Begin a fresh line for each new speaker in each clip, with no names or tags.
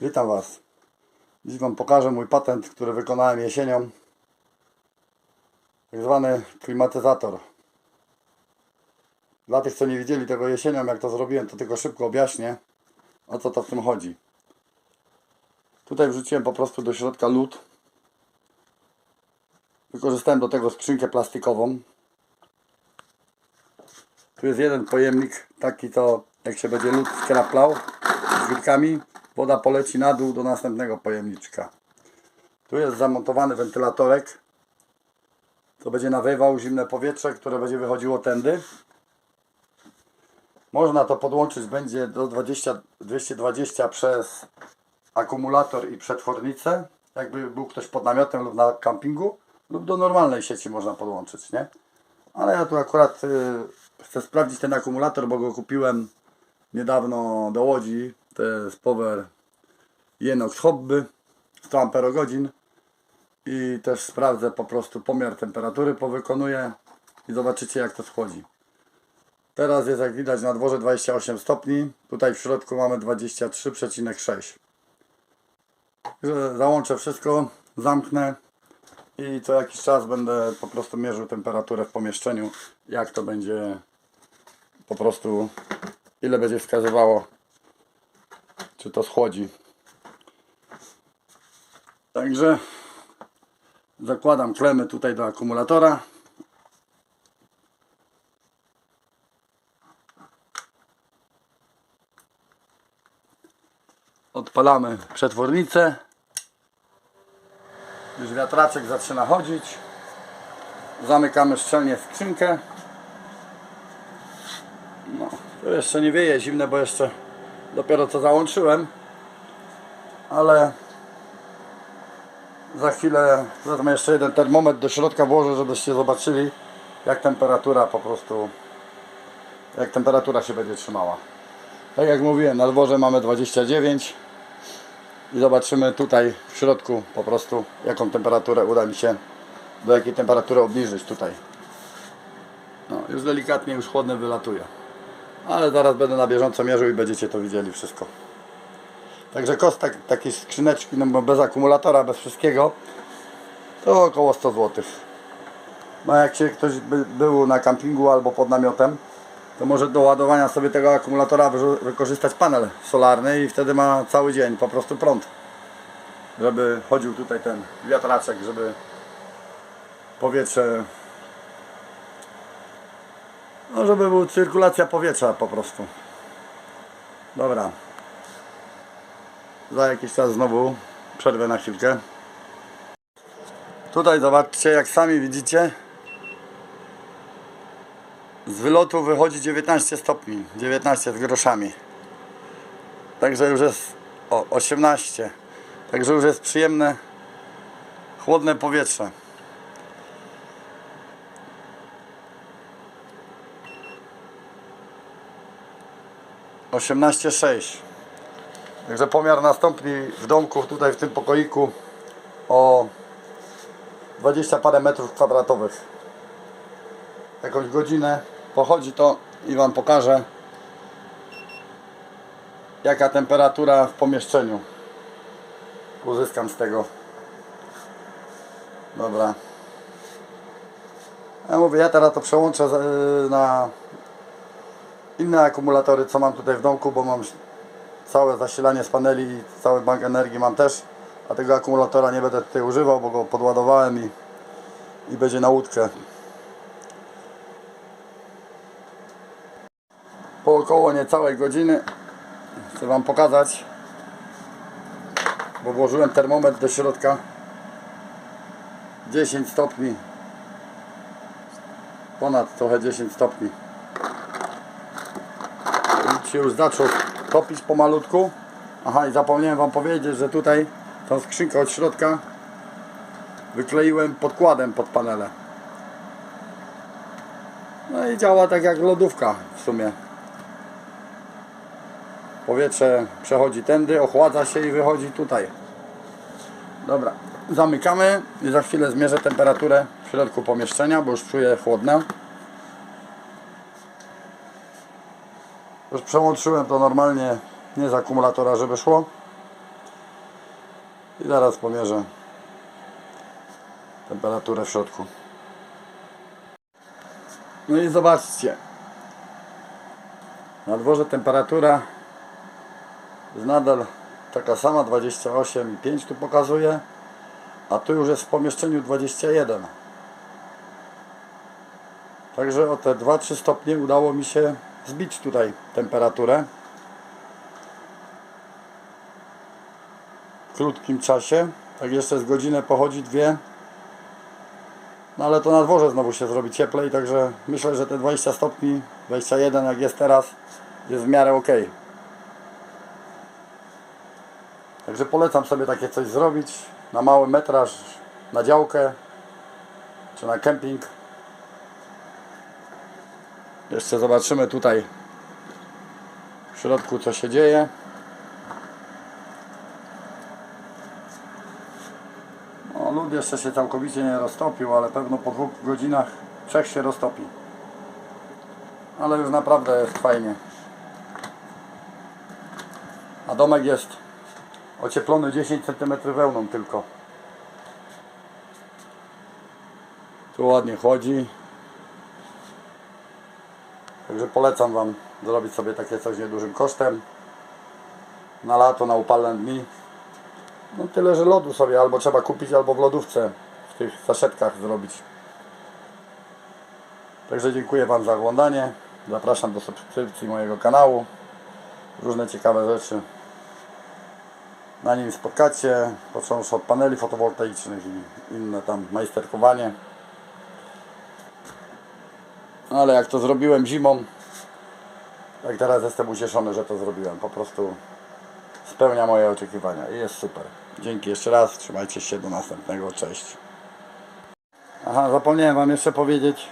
Witam Was. Dziś Wam pokażę mój patent, który wykonałem jesienią. Tak zwany klimatyzator. Dla tych, co nie widzieli tego jesienią, jak to zrobiłem, to tylko szybko objaśnię, o co to w tym chodzi. Tutaj wrzuciłem po prostu do środka lód. Wykorzystałem do tego skrzynkę plastikową. Tu jest jeden pojemnik, taki to jak się będzie lód skraplał z wilkami, woda poleci na dół do następnego pojemniczka. Tu jest zamontowany wentylatorek, co będzie nawywał zimne powietrze, które będzie wychodziło tędy. Można to podłączyć będzie do 20, 220 przez akumulator i przetwornicę, jakby był ktoś pod namiotem lub na kampingu, lub do normalnej sieci można podłączyć, nie? Ale ja tu akurat y, chcę sprawdzić ten akumulator, bo go kupiłem niedawno do Łodzi. To jest Power Jenox Hobby 100 amperogodzin i też sprawdzę po prostu pomiar temperatury powykonuję i zobaczycie jak to schodzi. Teraz jest jak widać na dworze 28 stopni, tutaj w środku mamy 23,6. Także Załączę wszystko, zamknę i co jakiś czas będę po prostu mierzył temperaturę w pomieszczeniu, jak to będzie po prostu, ile będzie wskazywało, czy to schłodzi. Także zakładam klemy tutaj do akumulatora. Odpalamy przetwornicę. Już wiatraczek zaczyna chodzić. Zamykamy szczelnie skrzynkę. No, to jeszcze nie wieje zimne, bo jeszcze dopiero co załączyłem. Ale za chwilę wezmę jeszcze jeden termometr do środka włożę, żebyście zobaczyli jak temperatura po prostu jak temperatura się będzie trzymała. Tak jak mówiłem, na dworze mamy 29 i zobaczymy tutaj w środku po prostu jaką temperaturę uda mi się do jakiej temperatury obniżyć tutaj. No, już delikatnie już chłodne wylatuje. Ale zaraz będę na bieżąco mierzył i będziecie to widzieli wszystko. Także koszt tak, takiej skrzyneczki, no bez akumulatora, bez wszystkiego, to około 100 zł. No jak się ktoś by, był na kampingu albo pod namiotem, to może do ładowania sobie tego akumulatora wykorzystać panel solarny i wtedy ma cały dzień po prostu prąd. Żeby chodził tutaj ten wiatraczek, żeby powietrze no żeby była cyrkulacja powietrza po prostu. Dobra. Za jakiś czas znowu przerwę na chwilkę. Tutaj zobaczcie, jak sami widzicie, z wylotu wychodzi 19 stopni, 19 z groszami. Także już jest o 18. Także już jest przyjemne, chłodne powietrze. Osiemnaście sześć. Także pomiar nastąpi w domku, tutaj w tym pokoiku o 20 parę metrów kwadratowych. Jakąś godzinę pochodzi to i Wam pokażę jaka temperatura w pomieszczeniu uzyskam z tego. Dobra. Ja mówię, ja teraz to przełączę z- na inne akumulatory, co mam tutaj w domku, bo mam całe zasilanie z paneli i cały bank energii mam też, a tego akumulatora nie będę tutaj używał, bo go podładowałem i, i będzie na łódkę. Po około niecałej godziny chcę Wam pokazać, bo włożyłem termometr do środka 10 stopni ponad trochę 10 stopni się już zaczął topić pomalutku. Aha, i zapomniałem Wam powiedzieć, że tutaj tą skrzynkę od środka wykleiłem podkładem pod panele. No i działa tak jak lodówka w sumie. Powietrze przechodzi tędy, ochładza się i wychodzi tutaj. Dobra, zamykamy i za chwilę zmierzę temperaturę w środku pomieszczenia, bo już czuję chłodne. Już przełączyłem to normalnie, nie z akumulatora, żeby szło. I zaraz pomierzę temperaturę w środku. No i zobaczcie. Na dworze temperatura jest nadal taka sama 28,5 tu pokazuje, a tu już jest w pomieszczeniu 21. Także o te 2-3 stopnie udało mi się zbić tutaj temperaturę. W krótkim czasie. Tak jeszcze z godzinę pochodzi, dwie. No ale to na dworze znowu się zrobi cieplej, także myślę, że te 20 stopni, 21 jak jest teraz, jest w miarę ok. Także polecam sobie takie coś zrobić na mały metraż, na działkę czy na kemping. Jeszcze zobaczymy tutaj w środku co się dzieje. No, lód jeszcze się całkowicie nie roztopił, ale pewno po dwóch godzinach trzech się roztopi. Ale już naprawdę jest fajnie. A domek jest ocieplony 10 cm wełną tylko. Tu ładnie chodzi. Także polecam Wam zrobić sobie takie coś niedużym kosztem. Na lato, na upalne dni. No tyle, że lodu sobie albo trzeba kupić, albo w lodówce w tych saszetkach zrobić. Także dziękuję Wam za oglądanie. Zapraszam do subskrypcji mojego kanału. Różne ciekawe rzeczy na nim spotkacie, począwszy od paneli fotowoltaicznych i inne tam majsterkowanie. No, Ale jak to zrobiłem zimą, tak teraz jestem ucieszony, że to zrobiłem. Po prostu spełnia moje oczekiwania i jest super. Dzięki jeszcze raz, trzymajcie się, do następnego, cześć. Aha, zapomniałem Wam jeszcze powiedzieć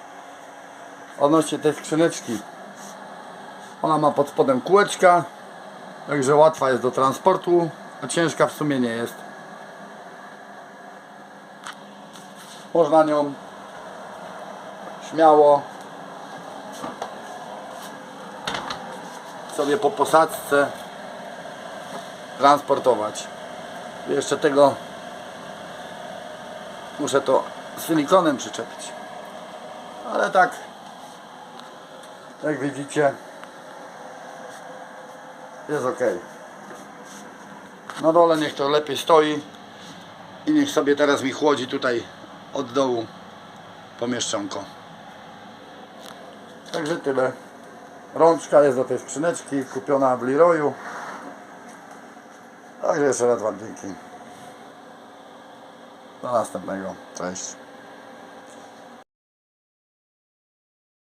odnośnie tej skrzyneczki. Ona ma pod spodem kółeczka, także łatwa jest do transportu, a ciężka w sumie nie jest. Można nią śmiało sobie po posadzce transportować. Jeszcze tego muszę to silikonem przyczepić. Ale tak jak widzicie jest ok. Na dole niech to lepiej stoi i niech sobie teraz mi chłodzi tutaj od dołu pomieszczonko. Także tyle. Rączka jest do tej skrzyneczki, kupiona w Leroyu. Także jeszcze raz Wam dzięki. Do następnego. Cześć.